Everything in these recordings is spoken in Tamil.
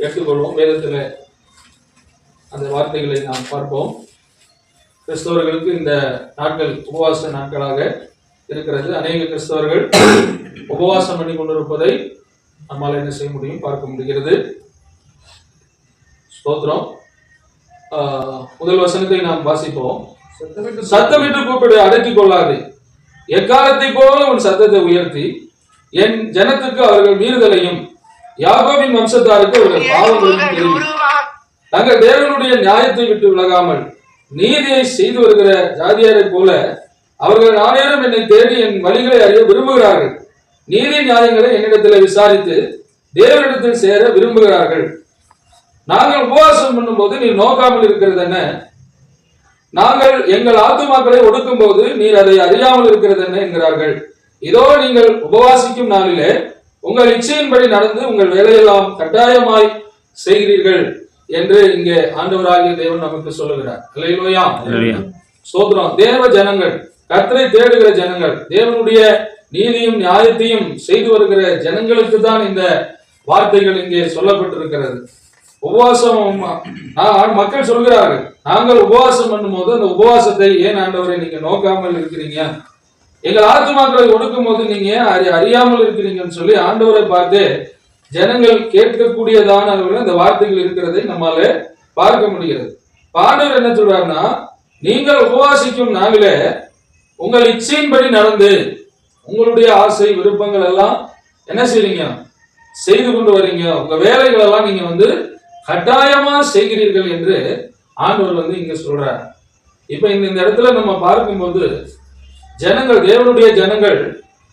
கேட்டுக்கொள்வோம் வேதத்தில் அந்த வார்த்தைகளை நாம் பார்ப்போம். கிறிஸ்தவர்களுக்கு இந்த நாட்கள் உபவாச நாட்களாக இருக்கிறது. அநேக கிறிஸ்தவர்கள் உபவாசம் பண்ணி கொண்டிருப்பதை நம்மால் என்ன செய்ய முடியும்? பார்க்க முடிகிறது. ஸ்தோத்திரம். முதல் வசனத்தை நாம் வாசிப்போம். சத்தமிட்டு கூப்பிடு. அடக்கிக் கொள்ளாதே. எக்காலத்தை போல உன் சத்தத்தை உயர்த்தி என் ஜனத்துக்கு அவர்கள் மீறுதலையும் யாகோவின் வம்சத்தாருக்கு பாவங்களையும் தெரிவி தங்கள் தேவனுடைய நியாயத்தை விட்டு விலகாமல் நீதியை செய்து வருகிற ஜாதியாரைப் போல அவர்கள் நானேரும் என்னை தேடி என் வழிகளை அறிய விரும்புகிறார்கள். நீதி நியாயங்களை என்னிடத்தில் விசாரித்து தேவனிடத்தில் சேர விரும்புகிறார்கள். நாங்கள் உபவாசம் பண்ணும்போது நீ நோக்காமல் இருக்கிறது என்ன நாங்கள் எங்கள் ஆத்துமாக்களை ஒடுக்கும் போது நீர் அதை அறியாமல் இருக்கிறது என்ன என்கிறார்கள். இதோ நீங்கள் உபவாசிக்கும் நாளிலே உங்கள் இச்சையின்படி நடந்து உங்கள் வேலையெல்லாம் கட்டாயமாய் செய்கிறீர்கள் என்று இங்கே ஆண்டவராகிய தேவன் நமக்கு சொல்லுகிறார். அல்லேலூயா சோதரம் தேவ ஜனங்கள் கர்த்தரை தேடுகிற ஜனங்கள் தேவனுடைய நீதியும் நியாயத்தையும் செய்து வருகிற ஜனங்களுக்கு தான் இந்த வார்த்தைகள் இங்கே சொல்லப்பட்டிருக்கிறது. உபவாசம் மக்கள் சொல்கிறார்கள் நாங்கள் உபவாசம் பண்ணும்போது அந்த உபவாசத்தை ஏன் ஆண்டவரை நீங்க நோக்காமல் இருக்கிறீங்க? எங்கள் ஆத்துமாக்களை ஒடுக்கும் போது நீங்க அறி- அறியாமல் இருக்கிறீங்கன்னு சொல்லி ஆண்டவரை பார்த்து ஜனங்கள் கேட்கக்கூடியதான இந்த வார்த்தைகள் இருக்கிறதை நம்மால பார்க்க முடிகிறது. பாண்டவர் என்ன சொல்றாருன்னா நீங்கள் உபவாசிக்கும் நாளிலே உங்கள் இச்சையின்படி நடந்து உங்களுடைய ஆசை விருப்பங்கள் எல்லாம் என்ன செய்றீங்க? செய்து கொண்டு வரீங்க. உங்க வேலைகள் எல்லாம் நீங்க வந்து கட்டாயமா செய்கிறீர்கள் என்று ஆண்டவர் வந்து இங்க சொல்றார். இப்ப இந்த இந்த இடத்துல நம்ம பார்க்கும்போது ஜனங்கள் தேவனுடைய ஜனங்கள்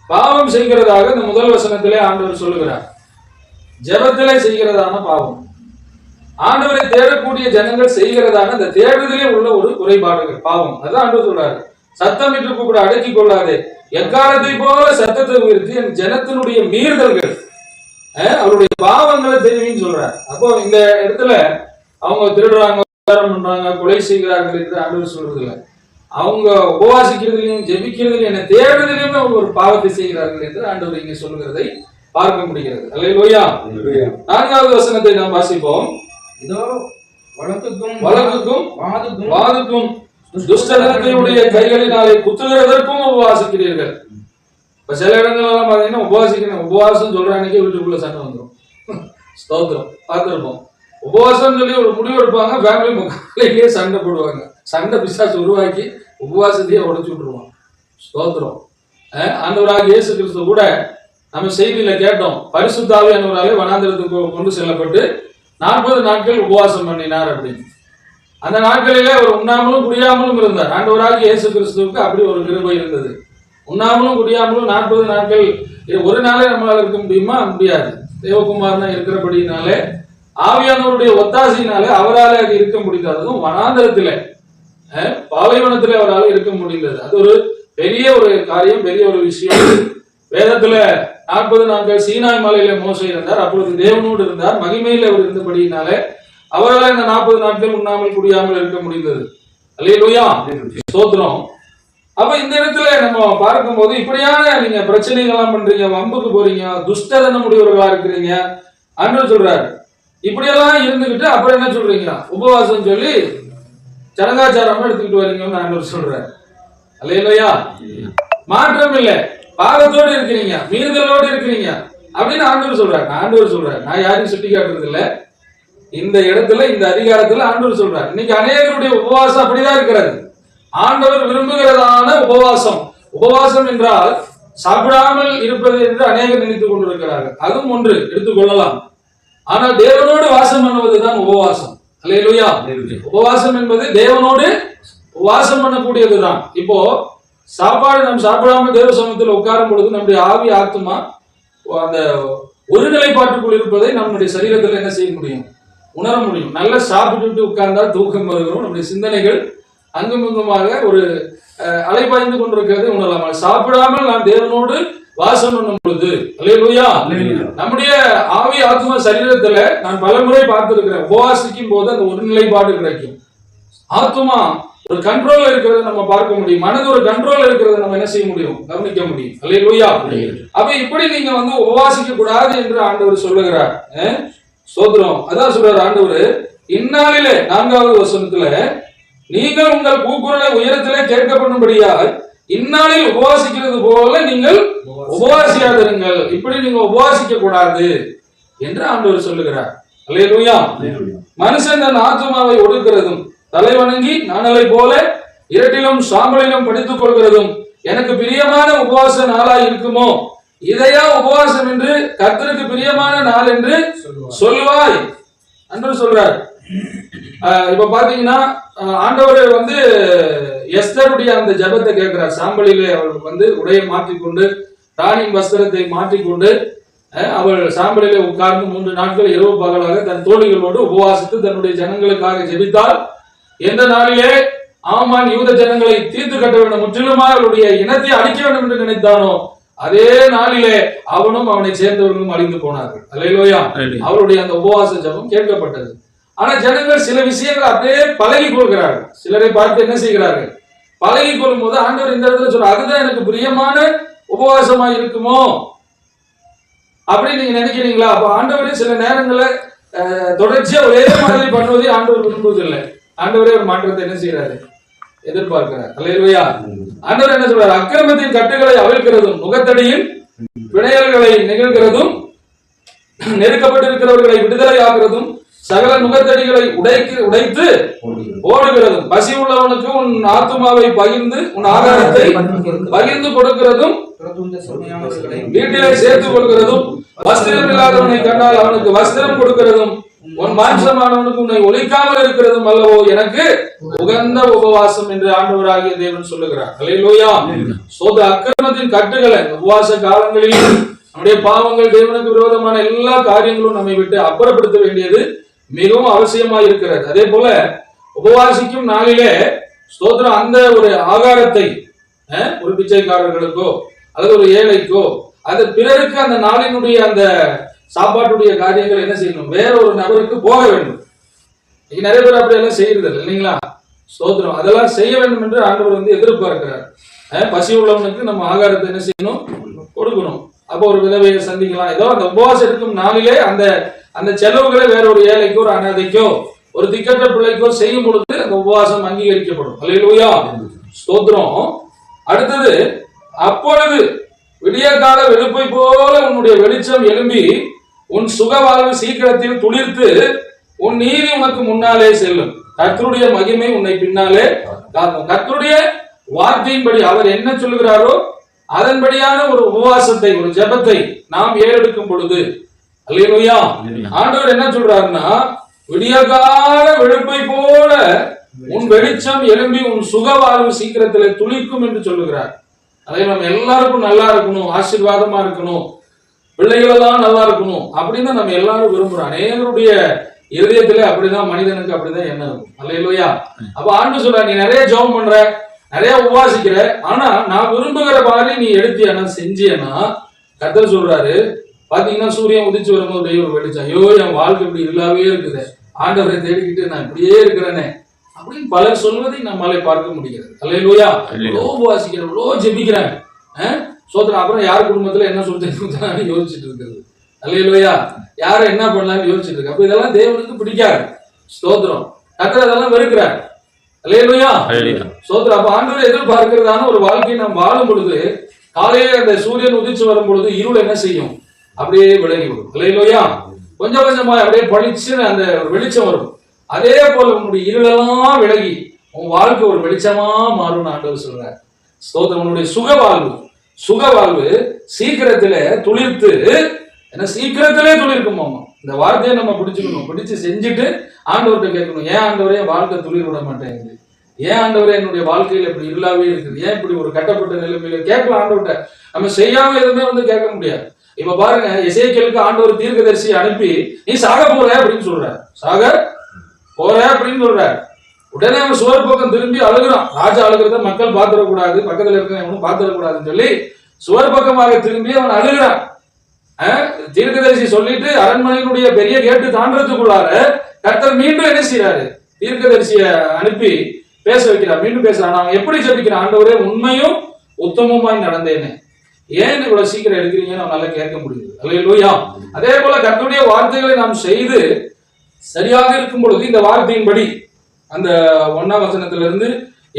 பாவம் செய்கிறதாக இந்த முதல் வசனத்திலே ஆண்டவர் சொல்லுகிறார். ஜபத்திலே செய்கிறதான பாவம். ஆண்டவரை தேடக்கூடிய ஜனங்கள் செய்கிறதான இந்த தேடுதலே உள்ள ஒரு குறைபாடுகள் பாவம். அதான் ஆண்டவர் சொல்றாரு. சத்தமிட்டு கூப்பிட அடக்கிக் கொள்ளாதே. எக்காலத்தை போல சத்தத்தை உயர்த்தி என் ஜனத்தினுடைய மீறுதல்கள் அவருடைய பாவங்களை தெரிவின்னு சொல்றார். அப்போ இந்த இடத்துல அவங்க திருடுறாங்க பண்றாங்க கொலை செய்கிறார்கள் என்று ஆண்டவர் சொல்றது இல்லை அவங்க உபவாசிக்கிறதுலையும் ஜெபிக்கிறதுலையும் என்ன தேடுதலையும் அவங்க ஒரு பாவத்தை செய்கிறார்கள் என்று ஆண்டவர் இங்கே சொல்லுகிறதை பார்க்க முடிகிறது. அல்லையா நான்காவது வசனத்தை நாம் வாசிப்போம். இதோ வழக்குக்கும் வழக்குக்கும் வாதுக்கும் வாதுக்கும் துஷ்டனத்தையுடைய கைகளினாலே குத்துகிறதற்கும் உபவாசிக்கிறீர்கள். இப்ப சில இடங்கள்லாம் பாத்தீங்கன்னா உபவாசிக்கணும் உபவாசம் சொல்ற அன்னைக்கு வீட்டுக்குள்ள சண்டை வந்துடும் ஸ்தோத்திரம். பார்த்துருப்போம். உபவாசம் சொல்லி ஒரு முடிவு எடுப்பாங்க ஃபேமிலி முகாலையே சண்டை போடுவாங்க. சண்டை பிசாசு உருவாக்கி உபவாசத்தையே உடைச்சு விட்டுருவான் ஸ்தோத்திரம். அஹ் இயேசு கிறிஸ்து கூட நம்ம செய்தியில கேட்டோம். பரிசுத்தாவியானவராலே வனாந்திரத்துக்கு கொண்டு செல்லப்பட்டு நாற்பது நாட்கள் உபவாசம் பண்ணினார் அப்படின்னு. அந்த நாட்களிலே அவர் உண்ணாமலும் குடியாமலும் இருந்தார். ஆண்டவராக இயேசு கிறிஸ்துவுக்கு அப்படி ஒரு கிருபை இருந்தது. உண்ணாமலும் குடியாமலும் நாற்பது நாட்கள் ஒரு நாளே நம்மளால் இருக்க முடியுமா? முடியாது. தேவகுமாரனா இருக்கிறபடினாலே ஆவியானவருடைய ஒத்தாசையினாலே அவரால் அது இருக்க முடியாததும் வனாந்திரத்தில் பாலைவனத்திலே அவரால் இருக்க முடிந்தது. அது ஒரு பெரிய ஒரு காரியம் பெரிய ஒரு விஷயம். வேதத்துல நாற்பது நாட்கள் சீனாய் மலையில மோச இருந்தார். அப்பொழுது தேவனோடு இருந்தார். மகிமையில் அவர் இருந்தபடியினால அவரால் இந்த நாற்பது நாட்கள் உண்ணாமல் குடியாமல் இருக்க முடிந்தது. அல்லையிலுயா சோத்திரம் அப்ப இந்த இடத்துல நம்ம பார்க்கும்போது இப்படியான நீங்க பிரச்சனைகள்லாம் பண்றீங்க வம்புக்கு போறீங்க துஷ்டதனம் உடையவர்களா இருக்கிறீங்க. அன்று சொல்றாரு. இப்படியெல்லாம் இருந்துகிட்டு அப்புறம் என்ன சொல்றீங்க? உபவாசம் சொல்லி சடங்காச்சாரமா எடுத்துக்கிட்டு வரீங்கன்னு ஆண்டவர் சொல்றாரு அல்லையா மாற்றம் இல்ல பாவத்தோடு இருக்கிறீங்க. மீறுதலோடு இருக்கிறீங்க. அப்படின்னு ஆண்டவர் சொல்றாரு. ஆண்டவர் சொல்றாரு நான் யாரையும் சுட்டி காட்டுறது இல்ல இந்த இடத்துல இந்த அதிகாரத்துல ஆண்டவர் சொல்றாரு. இன்னைக்கு அநேகருடைய உபவாசம் அப்படிதான் இருக்கிறது. ஆண்டவர் விரும்புகிறதான உபவாசம். உபவாசம் என்றால் சாப்பிடாமல் இருப்பது என்று அநேகர் நினைத்துக் கொண்டிருக்கிறார்கள். அதுவும் ஒன்று எடுத்துக்கொள்ளலாம் ஆனால் தேவனோடு வாசம் பண்ணுவதுதான் உபவாசம். அல்லேலூயா உபவாசம் என்பது தேவனோடு வாசம் பண்ணக்கூடியதுதான். இப்போ சாப்பாடு நம்ம சாப்பிடாம தேவ சமூகத்தில் உட்காரும் பொழுது நம்முடைய ஆவி ஆத்மா அந்த ஒருநிலைப்பாட்டுக்குள் இருப்பதை நம்முடைய சரீரத்தில் என்ன செய்ய முடியும்? உணர முடியும். நல்லா சாப்பிட்டுட்டு உட்கார்ந்தால் தூக்கம் வருகிறோம். நம்முடைய சிந்தனைகள் அங்குமிங்குமாக ஒரு அலைபாய்ந்து கொண்டிருக்கிறதை உணரலாம். சாப்பிடாமல் நாம் தேவனோடு வாசம் பண்ணும் பொழுது அல்லேலூயா நம்முடைய ஆவி ஆத்மா சரீரத்துல நான் பலமுறை பார்த்திருக்கிறேன். உபவாசிக்கும் போது அந்த ஒருநிலைப்பாடு கிடைக்கும். ஆத்மா ஒரு கண்ட்ரோல்ல இருக்கிறத நம்ம பார்க்க முடியும். மனது ஒரு கண்ட்ரோல்ல இருக்கிறத நம்ம என்ன செய்ய முடியும்? கவனிக்க முடியும். அல்லேலூயா அப்ப இப்படி நீங்க வந்து உபவாசிக்க கூடாது என்று ஆண்டவர் சொல்லுகிறார்? சோதரம் அதான் சொல்றாரு ஆண்டவர் இந்நாளிலே நான்காவது வசனத்துல நீங்கள் உங்கள் கூக்குரலை உயரத்திலே கேட்கப்படும்படியால் இந்நாளில் உபவாசிக்கிறது போல நீங்கள் உபவாசியாதிருங்கள். இப்படி நீங்க உபவாசிக்க கூடாது என்று ஆண்டவர் சொல்லுகிறார். அல்லேலூயா. மனுஷன் தன் ஆத்துமாவை ஒடுக்கிறதும் தலை வணங்கி நாணலை போல இரட்டிலும் சாம்பலிலும் படித்துக் கொள்கிறதும் எனக்கு பிரியமான உபவாச நாளாய் இருக்குமோ? இதையா உபவாசம் என்று கர்த்தருக்கு பிரியமான நாள் என்று சொல்லுவாய். என்று சொல்றார் இப்ப பாத்தீங்கன்னா ஆண்டவர் வந்து எஸ்தருடைய அந்த ஜெபத்தை கேட்கிறார். சாம்பலிலே அவள் வந்து உடையை மாற்றிக்கொண்டு ராணியின் வஸ்திரத்தை மாற்றிக்கொண்டு அவள் சாம்பலிலே உட்கார்ந்து மூன்று நாட்கள் இரவு பகலாக தன் தோழிகளோடு உபவாசித்து தன்னுடைய ஜனங்களுக்காக ஜெபித்தால் எந்த நாளிலே ஆமான் யூத ஜனங்களை தீர்த்து கட்ட வேண்டும் முற்றிலுமாக அவருடைய இனத்தை அழிக்க வேண்டும் என்று நினைத்தானோ அதே நாளிலே அவனும் அவனை சேர்ந்தவர்களும் அழிந்து போனார்கள். அல்லையிலோயா அவருடைய அந்த உபவாச ஜெபம் கேட்கப்பட்டது. ஆனா ஜனங்கள் சில விஷயங்களை அப்படியே பழகி கொள்கிறார்கள் சிலரை பார்த்து என்ன செய்கிறார்கள்? பழகி கொள்ளும் போது ஆண்டவர் இந்த இடத்துல சொல்ற அதுதான் எனக்கு பிரியமான உபவாசமா இருக்குமோ? அப்படின்னு நீங்க நினைக்கிறீங்களா? அப்ப ஆண்டவரே சில நேரங்கள்ல தொடர்ச்சியா ஒரே மாதிரி பண்ணுவதே ஆண்டவர் விரும்புவதில்லை. ஆண்டவரே ஒரு மாற்றத்தை என்ன செய்யறாரு எதிர்பார்க்கிறார். அல்லையா ஆண்டவர் என்ன சொல்றாரு? அக்கிரமத்தின் கட்டுகளை அவிழ்க்கிறதும் முகத்தடியில் விடையல்களை நிகழ்கிறதும் நெருக்கப்பட்டிருக்கிறவர்களை விடுதலை ஆகிறதும் சகல முகத்தடிகளை உடைக்கு உடைத்து ஓடுகிறதும். பசி உள்ளவனுக்கு உன் ஆத்துமாவை பகிர்ந்து உன் ஆகாரத்தை பகிர்ந்து கொடுக்கிறதும் வீட்டிலே சேர்த்துக் கொள்கிறதும் வஸ்திரம் இல்லாதவனை கண்டால் அவனுக்கு வஸ்திரம் கொடுக்கிறதும் உன் மாம்சமானவனுக்கு உன்னை ஒழிக்காமல் இருக்கிறதும் அல்லவோ எனக்கு உகந்த உபவாசம் என்று ஆண்டவராகிய தேவன் சொல்லுகிறார். அல்லேலூயா சோத அக்கிரமத்தின் கட்டுகளை உபவாச காலங்களில் நம்முடைய பாவங்கள் தேவனுக்கு விரோதமான எல்லா காரியங்களும் நம்மை விட்டு அப்புறப்படுத்த வேண்டியது மிகவும் அவசியமா இருக்கிறது அதே போல உபவாசிக்கும் நாளிலே ஸ்தோத்திரம் அந்த ஒரு ஆகாரத்தை அஹ், ஒரு பிச்சைக்காரர்களுக்கோ அல்லது ஒரு ஏழைக்கோ அது பிறருக்கு அந்த நாளினுடைய அந்த சாப்பாட்டுடைய காரியங்கள் என்ன செய்யணும்? வேற ஒரு நபருக்கு போக வேண்டும். இன்னைக்கு நிறைய பேர் அப்படி எல்லாம் செய்யறது இல்லைங்களா? ஸ்தோத்திரம். அதெல்லாம் செய்ய வேண்டும் என்று ஆண்டவர் வந்து எதிர்பார்க்கிறார். பசி உள்ளவனுக்கு நம்ம ஆகாரத்தை என்ன செய்யணும்? கொடுக்கணும். அப்போ ஒரு விதவையை சந்திக்கலாம். ஏதோ அந்த உபவாசம் இருக்கும் நாளிலே அந்த அந்த செலவுகளை வேற ஒரு ஏழைக்கோ ஒரு அனாதைக்கோ ஒரு திக்கற்ற பிள்ளைக்கோ செய்யும் பொழுது அந்த உபவாசம் அங்கீகரிக்கப்படும். அல்லேலூயா. ஸ்தோத்திரம். அடுத்தது அப்பொழுது விடிய கால வெளுப்பை போல உன்னுடைய வெளிச்சம் எழும்பி உன் சுக வாழ்வு சீக்கிரத்தில் துளிர்த்து உன் நீதி உனக்கு முன்னாலே செல்லும். கத்தருடைய மகிமை உன்னை பின்னாலே காக்கும். கத்தருடைய வார்த்தையின்படி அவர் என்ன சொல்கிறாரோ அதன்படியான ஒரு உபவாசத்தை ஒரு ஜெபத்தை நாம் ஏறெடுக்கும் பொழுது அல்லேலூயா ஆண்டவர் என்ன சொல்றாருன்னா விடியகால வெளுப்பை போல உன் வெளிச்சம் எழும்பி உன் சுக வாழ்வு சீக்கிரத்திலே துளிர்க்கும் என்று சொல்லுகிறார். அதே நம்ம எல்லாருக்கும் நல்லா இருக்கணும் ஆசீர்வாதமா இருக்கணும் பிள்ளைகள் எல்லாம் நல்லா இருக்கணும் அப்படின்னு நம்ம எல்லாரும் விரும்புறோம். அநேகருடைய இருதயத்திலே அப்படிதான் மனிதனுக்கு அப்படிதான் எண்ணம் இருக்கும். அல்லையா அப்ப ஆண்டு சொல்ற நீ நிறைய ஜெபம் பண்ற நிறைய உபவாசிக்கிற ஆனா நான் விரும்புகிற மாதிரி நீ எடுத்தியனா செஞ்சியனா? கத்தர் சொல்றாரு பாத்தீங்கன்னா சூரியன் உதிச்சு வரும்போது ஒரு வெளிச்சம் ஐயோ என் வாழ்க்கை இப்படி இல்லாவே இருக்குது. ஆண்டவரை தேடிக்கிட்டு நான் இப்படியே இருக்கிறேனே. அப்படின்னு பலர் சொல்வதை நம்மாலே பார்க்க முடிகிறது. அல்லையா இவ்வளோ உபவாசிக்கிறேன் இவ்வளோ ஜெபிக்கிறேன்? சோத்திரம். அப்புறம் யார் குடும்பத்துல என்ன சொல்லிட்டு யோசிச்சுட்டு இருக்கிறது. அல்லையா யாரை என்ன பண்ணலாம்னு யோசிச்சுட்டு இருக்கு. அப்ப இதெல்லாம் தேவனுக்கு பிடிக்காது. ஸ்தோத்திரம். கத்தர் அதெல்லாம் வெறுக்கிறார். அல்லையா சோத்திரம் அப்ப ஆண்டவர் எதிர்பார்க்கிறதான ஒரு வாழ்க்கையை நாம் வாழும் பொழுது காலையில அந்த சூரியன் உதிச்சு வரும் பொழுது இருள் என்ன செய்யும்? அப்படியே விலகிவிடும் இல்லையிலோயா? கொஞ்சம் கொஞ்சமாக அப்படியே பளிச்சுன்னு அந்த ஒரு வெளிச்சம் வரும். அதே போல உன்னுடைய இருளெல்லாம் விலகி உன் வாழ்க்கை ஒரு வெளிச்சமா மாறும்னு ஆண்டவர் சொல்றார். ஸ்தோத்திரம். உன்னுடைய சுக வாழ்வு. சுக வாழ்வு சீக்கிரத்துல துளிர்த்து ஏன்னா சீக்கிரத்திலே துளிர்க்கும்? மாமா இந்த வார்த்தையை நம்ம பிடிச்சுக்கணும். பிடிச்சு செஞ்சுட்டு ஆண்டவர்கிட்ட கேட்கணும். ஏன் ஆண்டவரே வாழ்க்கை துளிர் விட மாட்டேங்குது? ஏன் ஆண்டவரே என்னுடைய வாழ்க்கையில இப்படி இருளாவே இருக்குது? ஏன் இப்படி ஒரு கட்டப்பட்ட நிலைமையில? கேட்கலாம் ஆண்டவர்கிட்ட. நம்ம செய்யாம இருந்தே வந்து கேட்க முடியாது. இப்ப பாருங்க இசைக்கலுக்கு ஆண்டவர் தீர்க்கதரிசி அனுப்பி நீ சாக போற அப்படின்னு சொல்ற சாக போற அப்படின்னு சொல்ற உடனே அவன் சுவர் பக்கம் திரும்பி அழுகுறான். ராஜா அழுகிறத மக்கள் பார்த்துடக்கூடாது பக்கத்துல இருக்கிறவனும் பார்த்துடக்கூடாதுன்னு சொல்லி சுவர் பக்கமாக திரும்பி அவன் அழுகிறான். தீர்க்கதரிசி சொல்லிட்டு அரண்மனையினுடைய பெரிய கேட்டு தாண்டறதுக்குள்ளார கர்த்தர் மீண்டும் என்ன செய்யறாரு தீர்க்கதரிசிய அனுப்பி பேச வைக்கிறார். மீண்டும் பேசுறான் நான் எப்படி ஜெபிக்கிறேன்? ஆண்டவரே உண்மையும் உத்தமமாய் நடந்தேனே ஏன் இவ்வளவு சீக்கிரம் எடுக்கிறீங்கன்னு அவனால கேட்க முடியுது. அல்லையா அதே போல கர்த்தருடைய வார்த்தைகளை நாம் செய்து சரியாக இருக்கும் பொழுது இந்த வார்த்தையின்படி அந்த ஒன்னாம் வசனத்திலிருந்து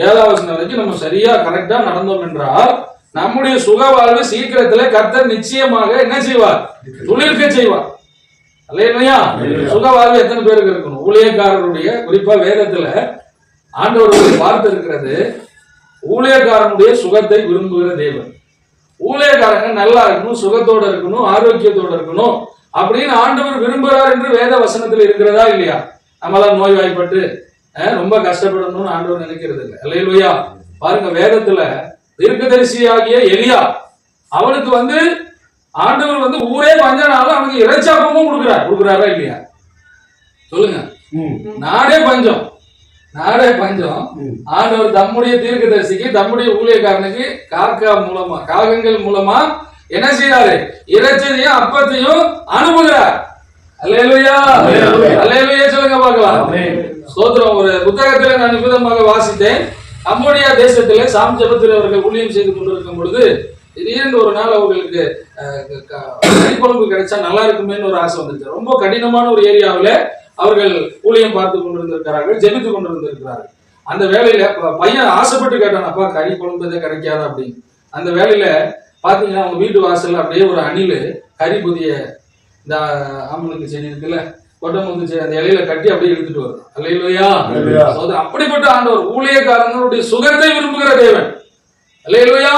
ஏழாம் வசனம் வரைக்கும் நம்ம சரியா கரெக்டா நடந்தோம் என்றால் நம்முடைய சுக வாழ்வு சீக்கிரத்துல கர்த்தர் நிச்சயமாக என்ன செய்வார்? துளிர்க்க செய்வார். அல்லையா சுக வாழ்வு எத்தனை பேருக்கு இருக்கணும்? ஊழியக்காரருடைய குறிப்பா வேதத்துல ஆண்டவருடைய வார்த்தை இருக்கிறது. ஊழியக்காரனுடைய சுகத்தை விரும்புகிற தேவன். ஊழியக்காரங்க நல்லா இருக்கணும் சுகத்தோட இருக்கணும் ஆரோக்கியத்தோட இருக்கணும் அப்படின்னு ஆண்டவர் விரும்புகிறார் என்று வேத வசனத்தில் இருக்கிறதா இல்லையா? நம்மளாம் நோய்வாய்ப்பட்டு அஹ், ரொம்ப கஷ்டப்படணும்னு ஆண்டவர் நினைக்கிறது இல்லை. இல்லையா பாருங்க வேதத்துல தீர்க்கதரிசியாகிய எலியா அவனுக்கு வந்து ஆண்டவர் வந்து ஊரே பஞ்சனாலும் அவனுக்கு இறைச்சாப்பமும் கொடுக்குறார். கொடுக்குறாரா இல்லையா? சொல்லுங்க. நாடே பஞ்சம். நாடே பஞ்சம். ஆண்டவர் தம்முடைய தீர்க்கதரிசிக்கு தம்முடைய ஊழியக்காரனுக்கு காக்கா மூலமா காகங்கள் மூலமா என்ன செய்யறாரு இறைச்சதையும் அப்பத்தையும் அனுப்புகிறார். அல்லேலூயா. அல்லேலூயா. சொல்லுங்க பார்க்கலாம். ஸ்தோத்திரம். ஒரு புத்தகத்துல நான் நிமிதமாக வாசித்தேன். கம்போடியா தேசத்திலே சாம் ஜபத்தில் அவர்கள் ஊழியம் செய்து கொண்டிருக்கும் பொழுது திடீர்னு ஒரு நாள் அவர்களுக்கு அஹ், க- க- கறிக்குழம்பு கிடைச்சா நல்லா இருக்குமேன்னு ஒரு ஆசை வந்துச்சு. ரொம்ப கடினமான ஒரு ஏரியாவில் அவர்கள் ஊழியம் பார்த்து கொண்டிருந்திருக்கிறார்கள் ஜெபித்து கொண்டிருந்திருக்கிறார்கள். அந்த வேலையில பையன் ஆசைப்பட்டு கேட்டான் அப்பா கறி குழம்பு எதை கிடைக்காதா? அப்படின்னு. அந்த வேலையில பாத்தீங்கன்னா அவங்க வீட்டு வாசல்ல அப்படியே ஒரு அணில் கறி புதிய இந்த ஆம்பளுக்கு செடி இருக்குல்ல கொட்டமுந்து செடி அந்த இலையில கட்டி அப்படியே எடுத்துட்டு அல்லேலூயா. சகோதரர், அப்படிப்பட்ட ஆண்டவர் ஊழியக்காரங்களுடைய சுகத்தை விரும்புகிற தேவன். அல்லேலூயா.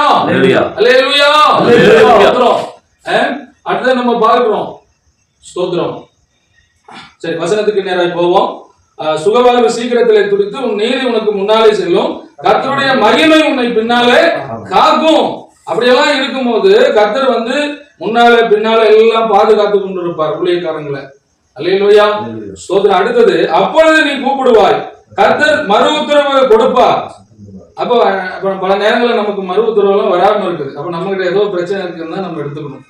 அல்லேலூயா. ஸ்தோத்திரம். அஹ், அடுத்தது நம்ம பார்க்கிறோம். ஸ்தோத்திரம். சரி வசனத்துக்கு நேராக போவோம். சுகவாழ்வு சீக்கிரத்திலே துடித்து உன் நீதி உனக்கு முன்னாலே செல்லும். கர்த்தருடைய மகிமை உன்னை பின்னாலே காக்கும். அப்படியெல்லாம் இருக்கும்போது கர்த்தர் வந்து முன்னாலே பின்னாலே எல்லாம் பாதுகாத்து கொண்டிருப்பார் ஊழியக்காரங்களை. அல்லையா சோதனை அடுத்தது அப்பொழுது நீ கூப்பிடுவாய். கர்த்தர் மறு உத்தரவு கொடுப்பார். அப்போ அப்ப பல நேரங்களில் நமக்கு மறு எல்லாம் வராமல் இருக்குது. அப்ப நம்ம கிட்ட ஏதோ பிரச்சனை இருக்குன்னு தான் நம்ம எடுத்துக்கணும்.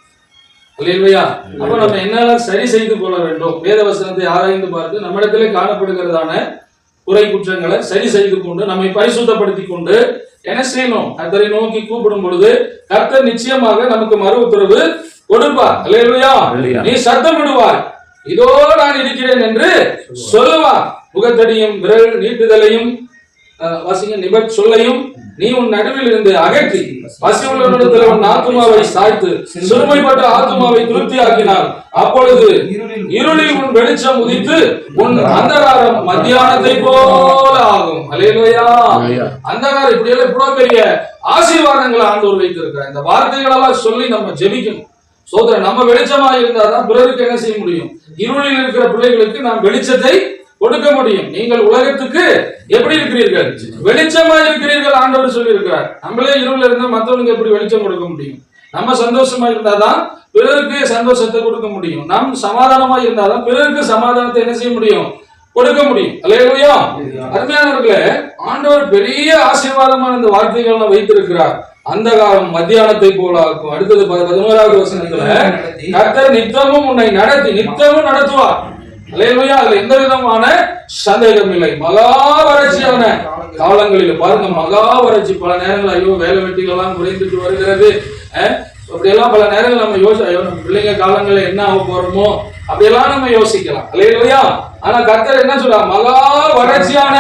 இல்லையா அப்ப நம்ம என்னெல்லாம் சரி செய்து கொள்ள வேண்டும். வேத வசனத்தை ஆராய்ந்து பார்த்து நம்மிடத்திலே காணப்படுகிறதான குறை குற்றங்களை சரி செய்து கொண்டு நம்மை பரிசுத்தப்படுத்தி கொண்டு என்ன செய்யணும்? கர்த்தரை நோக்கி கூப்பிடும் பொழுது கர்த்தர் நிச்சயமாக நமக்கு மறு உத்தரவு கொடுப்பார். அல்லேலூயா. நீ சத்தமிடுவாய் இதோ நான் இருக்கிறேன் என்று சொல்லுவார். முகத்தடியும் விரல் நீட்டுதலையும் வாசிங்க நிபட் சொல்லையும் நீ உன் நடுவில் இருந்து அகற்றி. பசி உள்ளவனிடத்தில் உன் ஆத்துமாவை சாய்த்து சிறுமைப்பட்ட ஆத்துமாவை திருப்தியாக்கினார் அப்பொழுது இருளில் உன் வெளிச்சம் உதித்து உன் அந்தகாரம் மத்தியானத்தை போல ஆகும். அலையிலோயா. அந்தகாரம் இப்படி எல்லாம் இவ்வளவு பெரிய ஆசீர்வாதங்களை ஆண்டவர் வைத்திருக்கிறார். இந்த வார்த்தைகளெல்லாம் சொல்லி நம்ம ஜெபிக்கணும். சோதரன் நம்ம வெளிச்சமா இருந்தாதான் பிறருக்கு என்ன செய்ய முடியும்? இருளில் இருக்கிற பிள்ளைகளுக்கு நாம் வெளிச்சத்தை கொடுக்க முடியும். நீங்கள் உலகத்துக்கு எப்படி இருக்கிறீர்கள்? வெளிச்சமா இருக்கிறீர்கள் ஆண்டவர் சொல்லியிருக்கிறார். நம்மளே இருள் இருந்தா மற்றவனுக்கு எப்படி வெளிச்சம் கொடுக்க முடியும்? நம்ம சந்தோஷமா இருந்தாதான் பிறருக்கு சந்தோஷத்தை கொடுக்க முடியும். நாம் சமாதானமா இருந்தாதான் பிறருக்கு சமாதானத்தை என்ன செய்ய முடியும்? கொடுக்க முடியும். அல்லேலூயா. அருமையானவர்களே ஆண்டவர் பெரிய ஆசீர்வாதமான இந்த வார்த்தைகளை வைத்திருக்கிறார். அந்த காலம் மத்தியானத்தை போல ஆக்கும் அடுத்தது பதினோராவது வசனத்துல கர்த்தர் நித்தமும் உன்னை நடத்தி நித்தமும் நடத்துவார். அல்லேலூயா அதுல எந்த விதமான சந்தேகம் இல்லை. மகா வறட்சியான காலங்களில் பாருங்க மகா வறட்சி பல நேரங்கள் ஐயோ வேலை வெட்டிகள்லாம் குறைந்துட்டு வருகிறது. அப்படியெல்லாம் பல நேரங்கள் நம்ம யோசி ஐயோ நம்ம பிள்ளைங்க காலங்களில் என்ன ஆக போறோமோ அப்படியெல்லாம் நம்ம யோசிக்கலாம். இல்லையா ஆனா கர்த்தர் என்ன சொல்றா மகா வறட்சியான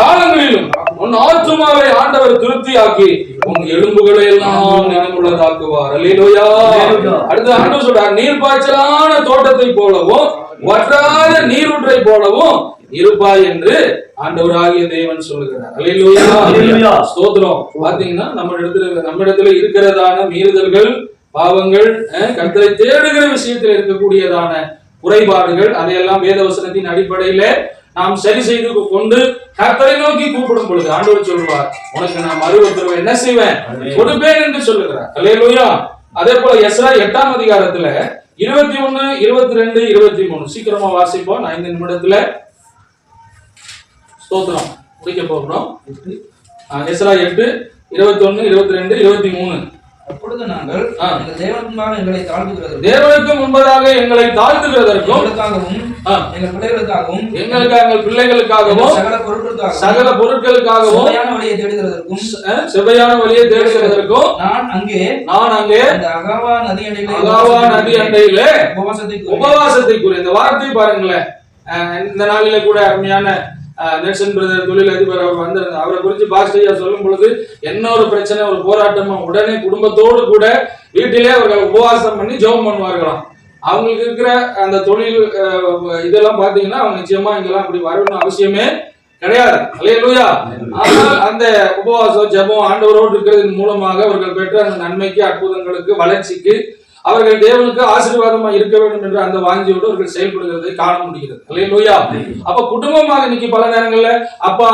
காலங்களிலும் உன் ஆத்துமாவை ஆண்டவர் திருப்தியாக்கி உன் எலும்புகளை எல்லாம் நினைவுள்ளதாக்குவார் அல்லையா அடுத்து ஆண்டவர் சொல்றார் நீர் பாய்ச்சலான தோட்டத்தை போலவும் வற்றாத நீரூற்றை போலவும் இருப்பாய் என்று ஆண்டவராகிய தேவன் சொல்லுகிறார். அல்லேலூயா. அல்லேலூயா. ஸ்தோத்திரம். பாத்தீங்கன்னா நம்ம இடத்துல நம்ம இடத்துல இருக்கிறதான மீறுதல்கள் பாவங்கள் கர்த்தரை தேடுகிற விஷயத்தில் இருக்கக்கூடியதான குறைபாடுகள் அதையெல்லாம் வேதவசனத்தின் அடிப்படையில நாம் சரி செய்து கொண்டு கர்த்தரை நோக்கி கூப்பிடும் பொழுது ஆண்டவர் சொல்லுவார் உனக்கு நான் மறு உத்தரவு என்ன செய்வேன்? கொடுப்பேன் என்று சொல்லுகிறார். அல்லேலூயா அதே போல எஸ்ரா எட்டாம் அதிகாரத்துல இருபத்தி ஒண்ணு இருபத்தி ரெண்டு இருபத்தி மூணு. சீக்கிரமா வாசிப்போம். ஐந்து நிமிடத்துல ஸ்தோத்திரம் முடிக்க போகிறோம். எஸ்ரா எட்டு இருபத்தி ஒண்ணு இருபத்தி ரெண்டு இருபத்தி மூணு. அப்பொழுது நாங்கள் ஆ. எங்கள் தாழ்த்துகிறதற்கும் தேவனுக்கு முன்பதாக எங்களை தாழ்த்துகிறதற்கும் எங்களுக்காகவும் எங்கள் பிள்ளைகளுக்காகவும் எங்களுக்கு எங்கள் பிள்ளைகளுக்காகவும் சகல பொருட்களுக்காகவும் சகல பொருட்களுக்காகவும் சுவையான வழியை தேடுகிறதற்கும் அஹ், செவ்வையான வழியை தேடுகிறதற்கும் நான் அங்கே நான் அங்கே அந்த அகாவா நதி அண்டையிலே அகாவா நதி அண்டையிலே உபவாசத்தை. உபவாசத்தை கூறிய இந்த வார்த்தை பாருங்களேன் இந்த நாளில கூட அருமையான நெல்சன் பிரதர் தொழில் அதிபர் அவர் வந்திருந்தார் அவரை குறித்து பாஸ்டையா சொல்லும் பொழுது என்ன ஒரு பிரச்சனை ஒரு போராட்டமா உடனே குடும்பத்தோடு கூட வீட்டிலே அவர்கள் உபவாசம் பண்ணி ஜெபம் பண்ணுவார்களாம். அவங்களுக்கு இருக்கிற அந்த தொழில் இதெல்லாம் பாத்தீங்கன்னா அவங்க நிச்சயமா இங்கெல்லாம் அப்படி வரணும்னு அவசியமே கிடையாது. அல்லேலூயா ஆனால் அந்த உபவாசம் ஜெபம் ஆண்டவரோடு இருக்கிறது மூலமாக அவர்கள் பெற்ற அந்த நன்மைக்கு அற்புதங்களுக்கு வளர்ச்சிக்கு அவர்கள் தேவனுக்கு ஆசீர்வாதமா இருக்க வேண்டும் என்ற அந்த வாஞ்சியோடு அவர்கள் செயல்படுகிறதை காண முடிகிறது. அல்லேலூயா அப்ப குடும்பமாக இன்னைக்கு பல நேரங்கள்ல அப்பா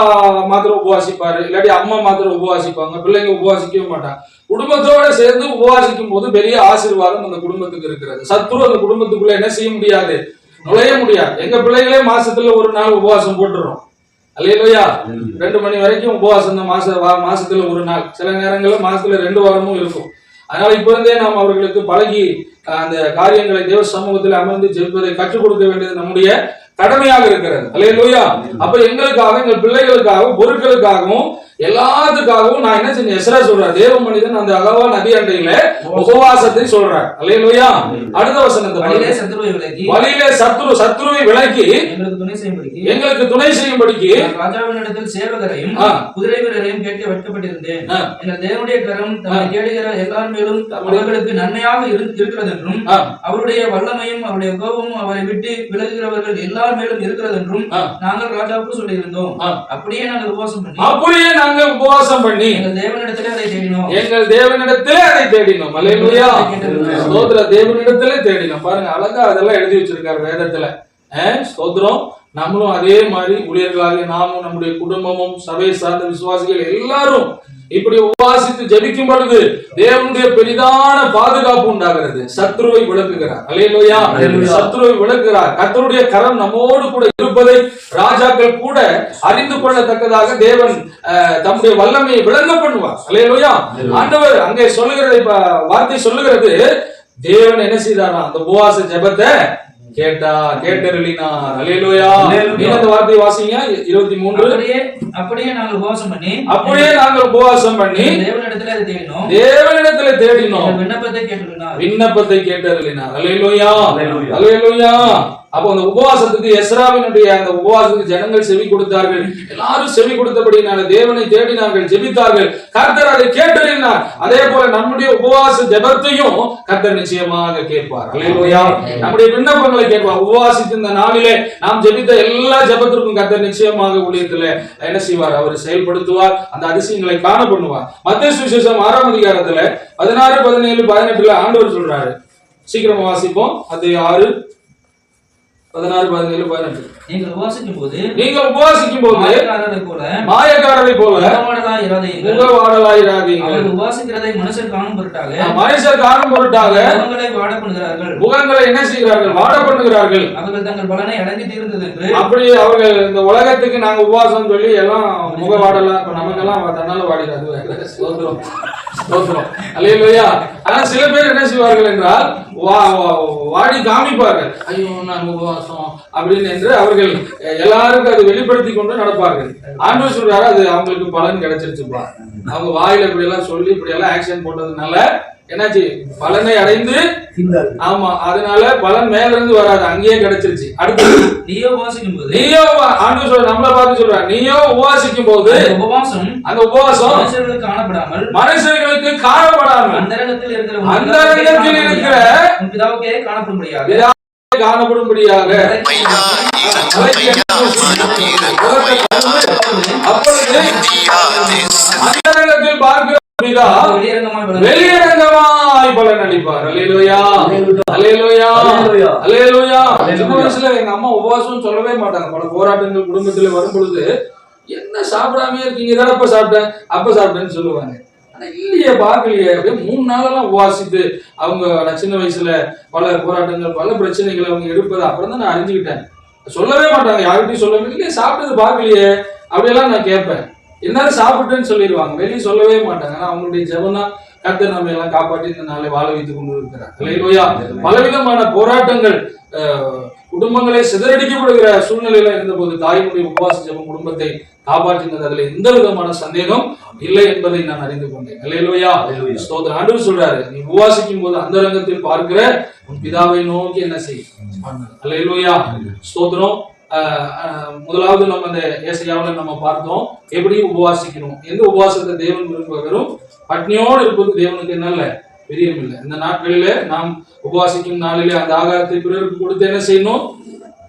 மாத்திரம் உபவாசிப்பாரு இல்லாட்டி அம்மா மாத்திரம் உபவாசிப்பாங்க பிள்ளைங்க உபவாசிக்கவே மாட்டாங்க. குடும்பத்தோட சேர்ந்து உபவாசிக்கும் போது பெரிய ஆசீர்வாதம் அந்த குடும்பத்துக்கு இருக்கிறது. சத்ரு அந்த குடும்பத்துக்குள்ள என்ன செய்ய முடியாது? நுழைய முடியாது. எங்க பிள்ளைகளே மாசத்துல ஒரு நாள் உபவாசம் போட்டுறோம். அல்லையா ரெண்டு மணி வரைக்கும் உபவாசம் தான். மாச மாசத்துல ஒரு நாள். சில நேரங்கள்ல மாசத்துல ரெண்டு வாரமும் இருக்கும். அதனால இப்ப இருந்தே நாம் அவர்களுக்கு பழகி அந்த காரியங்களை தேவ சமூகத்தில் அமர்ந்து ஜெபிப்பதை கற்றுக் கொடுக்க வேண்டியது நம்முடைய கடமையாக இருக்கிறது. அல்லையா அப்ப எங்களுக்காக எங்கள் பிள்ளைகளுக்காகவும் பொருட்களுக்காகவும் எல்லாத்துக்காகவும் நான் என்ன செஞ்சேன் எஸ்ரா சொல்றேன் தேவ மனிதன் அந்த அகவா நதி அண்டையில உபவாசத்தை சொல்றார் அல்லையா அடுத்த வசனத்தை வழியிலே சத்ரு சத்ருவை விலக்கி எங்களுக்கு துணை செய்யும்படிக்கு ராஜாவினிடத்தில் சேவகரையும். குதிரை வீரரையும் கேட்க வெட்கப்பட்டிருந்தேன் ஆ. எங்கள் தேவனுடைய கரம் தம்மை தேடுகிற எல்லார் மேலும் அவர்களுக்கு நன்மையாக இரு- இருக்கிறது என்றும். அவருடைய வல்லமையும் அவருடைய கோபமும் அவரை விட்டு விலகுகிறவர்கள் எல்லார் மேலும் இருக்கிறது என்றும். நாங்கள் ராஜாவுக்கு சொல்லியிருந்தோம். அப்படியே நாங்கள் உபவாசம் பண்ணி அப்படியே நாங்கள் உபவாசம் பண்ணி எங்கள் தேவனிடத்திலே அதை தேடினோம். எங்கள் தேவனிடத்திலே அதை தேடினோம். அல்லேலூயா. ஸ்தோத்திர தேவனிடத்திலே தேடினோம். பாருங்க அழகா அதெல்லாம் எழுதி வச்சிருக்காரு வேதத்துல. ஸ்தோத்திரம். நம்மளும் அதே மாதிரி ஊழியர்களாகிய நாமும் நம்முடைய குடும்பமும் சபையை சார்ந்த விசுவாசிகள் எல்லாரும் இப்படி உபவாசித்து ஜெபிக்கும் பொழுது தேவனுடைய பெரிதான பாதுகாப்பு உண்டாகிறது. சத்ருவை விளக்குகிறார். அல்லேலூயா. சத்ருவை விளக்குகிறார். கர்த்தருடைய கரம் நம்மோடு கூட இருப்பதை ராஜாக்கள் கூட அறிந்து கொள்ளத்தக்கதாக தேவன் தம்முடைய வல்லமையை விளங்க பண்ணுவார். அல்லேலூயா. ஆண்டவர் அங்கே சொல்லுகிறது இப்ப வார்த்தை சொல்லுகிறது. தேவன் என்ன செய்தாரா? அந்த உபவாச ஜெபத்தை கேட்டா கேட்டருளினார் அல்லேலூயா நீங்க அந்த வார்த்தையை வாசிங்க? இருபத்தி மூன்று. அப்படியே அப்படியே நாங்கள் உபவாசம் பண்ணி அப்படியே நாங்கள் உபவாசம் பண்ணி தேவனிடத்திலே தேடினோம். தேவனிடத்துல தேடினோம். விண்ணப்பத்தை கேட்டிருந்தார் விண்ணப்பத்தை கேட்டருளினார். அல்லேலூயா அல்லேலூயா. அப்போ அந்த உபவாசத்துக்கு எஸ்ராவினுடைய அந்த உபவாசத்துக்கு ஜனங்கள் செவி கொடுத்தார்கள். எல்லாரும் செவி கொடுத்தபடினால தேவனை தேடினார்கள் ஜெபித்தார்கள். கர்த்தர் அதை கேட்டறினார் அதே போல நம்முடைய உபவாச ஜெபத்தையும் கர்த்தர் நிச்சயமாக கேட்பார். நம்முடைய விண்ணப்பங்களை கேட்பார். உபவாசித்த இந்த நாளிலே நாம் ஜெபித்த எல்லா ஜெபத்திற்கும் கர்த்தர் நிச்சயமாக ஊழியத்துல என்ன செய்வார்? அவர் செயல்படுத்துவார். அந்த அதிசயங்களை காண பண்ணுவார். மத்திய சுவிசேஷம் ஆறாம் அதிகாரத்துல பதினாறு பதினேழு பதினெட்டுல ஆண்டவர் சொல்றாரு. சீக்கிரமா வாசிப்போம். அது ஆறு பதினாறு பதினேழு பதினெட்டு. நீங்கள் உபவாசிக்கும் போது நீங்கள் உபவாசிக்கும் போது மாயக்காரரை போல மாயக்காரரை போல அவர்கள் உபவாசிக்கிறதை மனுஷர் காணும் பொருட்டாக மனுஷர் காணும் பொருட்டாக முகங்களை வாட பண்ணுகிறார்கள். முகங்களை என்ன செய்கிறார்கள்? வாட பண்ணுகிறார்கள். அவர்கள் தங்கள் பலனை அடைந்து தீர்ந்தது என்று அப்படி அவர்கள் இந்த உலகத்துக்கு நாங்க உபவாசம் சொல்லி எல்லாம் முக வாடலாம் இப்ப நமக்கெல்லாம் தன்னால வாடிடாது. ஸ்தோத்திரம். ஸ்தோத்திரம். அல்லையா ஆனா சில பேர் என்ன செய்வார்கள் என்றால் வா- வா- வாடி காமிப்பார்கள். ஐயோ நான் உபவாசம் அப்படின்னு என்று அவர்கள் எல்லாருக்கும் அதை வெளிப்படுத்தி கொண்டு நடப்பார்கள். ஆண்டவர் சொல்றாரு அது அவங்களுக்கு பலன் கிடைச்சிருச்சுப்பா. அவங்க வாயில இப்படி எல்லாம் சொல்லி இப்படி எல்லாம் ஆக்ஷன் போட்டதுனால என்னாச்சு? பலனை அடைந்து ஆமா அதனால பலன் மேல இருந்து வராது. அங்கேயே கிடைச்சிருச்சு. அடுத்து நீயோ உபவாசிக்கும் போது நீயோ ஆண்டு சொல்ற நம்மள பார்த்து சொல்ற நீயோ உபவாசிக்கும் போது உபவாசம் அந்த உபவாசம் மனுஷர்களுக்கு காணப்படாமல் மனுஷர்களுக்கு காணப்படாமல் அந்தரங்கத்தில் இருக்கிற உன் அந்த பிதாவுக்கே இடத்தில் இருக்கிற பிதாவுக்கே காணப்படும்படியாக. காணப்படும்படியாக. அப்பொழுது அந்தரங்கத்தில் பார்க்கிற வெளியரங்கமாய் பலன் அளிப்பார். அல்லேலூயா. அல்லேலூயா. அல்லேலூயா. சின்ன வயசுல எங்க அம்மா உபவாசம் சொல்லவே மாட்டாங்க. பல போராட்டங்கள் குடும்பத்துல வரும் பொழுது என்ன சாப்பிடாமயே இருக்கீங்க? இதப்ப சாப்பிட்டேன். அப்ப சாப்பிட்டேன்னு சொல்லுவாங்க. ஆனா இல்லையே பார்க்கலையே. அப்படியே மூணு நாளெல்லாம் உபவாசித்து அவங்க நான் சின்ன வயசுல பல போராட்டங்கள் பல பிரச்சனைகள் அவங்க எடுப்பது அப்புறம் தான் நான் அறிஞ்சுக்கிட்டேன். சொல்லவே மாட்டாங்க. யார்கிட்டயும் சொல்லவே இல்லையே சாப்பிட்டது பார்க்கலையே. அப்படியெல்லாம் நான் கேட்பேன். எல்லாரும் சாப்பிட்டுன்னு சொல்லிடுவாங்க. வெளியே சொல்லவே மாட்டாங்க. ஆனா அவங்களுடைய ஜெபம் தான் கர்த்தர் நம்ம எல்லாம் காப்பாற்றி இந்த நாளை வாழ வைத்துக் கொண்டு இருக்கிறார் பலவிதமான போராட்டங்கள் குடும்பங்களே சிதறடிக்கப்படுகிற சூழ்நிலையில இருந்தபோது தாயினுடைய உபவாச ஜெபம் குடும்பத்தை காப்பாற்றினது. அதுல எந்த விதமான சந்தேகம் இல்லை என்பதை நான் அறிந்து கொண்டேன். அல்லேலூயா ஸ்தோத்திரம். ஆண்டவர் சொல்றாரு நீ உபவாசிக்கும் போது அந்த ரங்கத்தில் பார்க்கிற உன் பிதாவை நோக்கி என்ன செய்? அல்லேலூயா ஸ்தோத்திரம். முதலாவது நம்ம அந்த ஏசையாவில் நம்ம பார்த்தோம். எப்படி உபவாசிக்கணும்? எந்த உபவாசத்தை தேவன் விரும்ப பட்னியோடு இருப்பது தேவனுக்கு என்னல்ல பிரியம் இல்லை. இந்த நாட்களில நாம் உபவாசிக்கும் நாளிலே அந்த ஆகாரத்தை பிறருக்கு கொடுத்து என்ன செய்யணும்?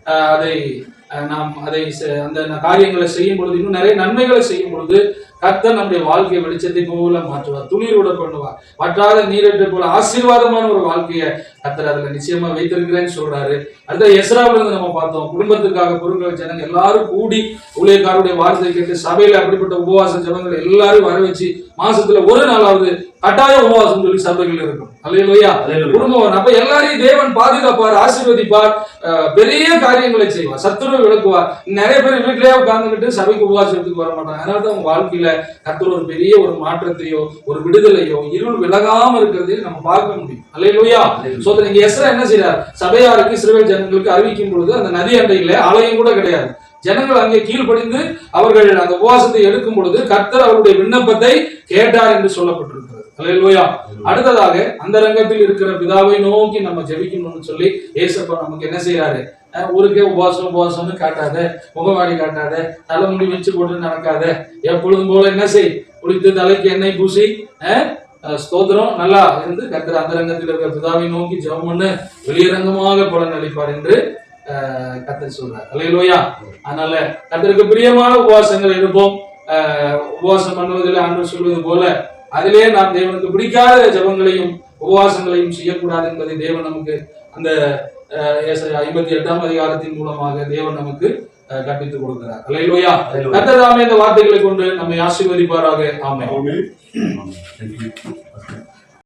ஆஹ் அதை நாம் அதை செ- அந்த காரியங்களை செய்யும் பொழுது இன்னும் நிறைய நன்மைகளை செய்யும் பொழுது கர்த்தர் நம்முடைய வாழ்க்கையை வெளிச்சத்தை போல மாற்றுவார் துளிரோட பண்ணுவார். வற்றாத நீரற்றை போல ஆசீர்வாதமான ஒரு வாழ்க்கையை கர்த்தர் அதுல நிச்சயமா வைத்திருக்கிறேன்னு சொல்றாரு. அடுத்த எஸ்ராவில இருந்து நம்ம பார்த்தோம். குடும்பத்துக்காக பொருட்கள் ஜனங்க எல்லாரும் கூடி ஊழியக்காரருடைய வார்த்தை கேட்டு சபையில அப்படிப்பட்ட உபவாச ஜபங்கள் எல்லாரும் வர வச்சு மாசத்துல ஒரு நாளாவது கட்டாய உபவாசம் சொல்லி சபைகள் இருக்கும். அல்லையா குடும்பம் அப்ப எல்லாரையும் தேவன் பாதுகாப்பார் ஆசீர்வதிப்பார் பெரிய காரியங்களை செய்வார். சத்துருவை விளக்குவார். நிறைய பேர் வீட்டிலேயே உட்கார்ந்துக்கிட்டு சபைக்கு உபவாசத்துக்கு வர மாட்டாங்க. அதனால தான் வாழ்க்கையில கர்த்தர் ஒரு பெரிய ஒரு மாற்றத்தையோ ஒரு விடுதலையோ இருள் விலகாம இருக்கிறதையும் நம்ம பார்க்க முடியும். அல்லையா சோதனை இங்க எஸ்ரா என்ன செய்யறார் சபையாருக்கு இஸ்ரேல் ஜனங்களுக்கு அறிவிக்கும் பொழுது அந்த நதி அண்டையில ஆலயம் கூட கிடையாது. ஜனங்கள் அங்கே கீழ்ப்படிந்து அவர்கள் அந்த உபவாசத்தை எடுக்கும் பொழுது கர்த்தர் அவருடைய விண்ணப்பத்தை கேட்டார் என்று சொல்லப்பட்டிருக்கிறது. அடுத்ததாக அந்த ரங்கத்தில் இருக்கிற பிதாவை நோக்கி நம்ம ஜெபிக்கணும்னு சொல்லி ஏசப்பா நமக்கு என்ன செய்யறாரு அஹ் ஊருக்கே உபவாசம் உபவாசம்னு காட்டாத முகவாடி காட்டாத தலைமுடி வச்சு போட்டு நடக்காத எப்பொழுதும் போல என்ன செய்? குளித்து தலைக்கு எண்ணெய் பூசி அஹ், ஸ்தோத்திரம். நல்லா இருந்து கத்திர அந்த ரங்கத்தில் இருக்கிற பிதாவை நோக்கி ஜெபம் பண்ணு வெளியரங்கமாக பலன் அளிப்பார் என்று கத்தர் சொல்றார். அலையிலோயா அதனால கர்த்தருக்கு பிரியமான உபவாசங்கள் எடுப்போம். உபவாசம் பண்ணுவதில் அன்று சொல்வது போல அதிலே நாம் தேவனுக்கு பிடிக்காத ஜெபங்களையும் உபவாசங்களையும் செய்யக்கூடாது என்பதை தேவன் நமக்கு அந்த ஐம்பத்தி எட்டாம் அதிகாரத்தின் மூலமாக தேவன் நமக்கு அஹ், கற்பித்துக் கொடுக்கிறார். அல்லேலூயா கர்த்தர் தாமே இந்த வார்த்தைகளை கொண்டு நம்மை ஆசீர்வதிப்பாராக. you.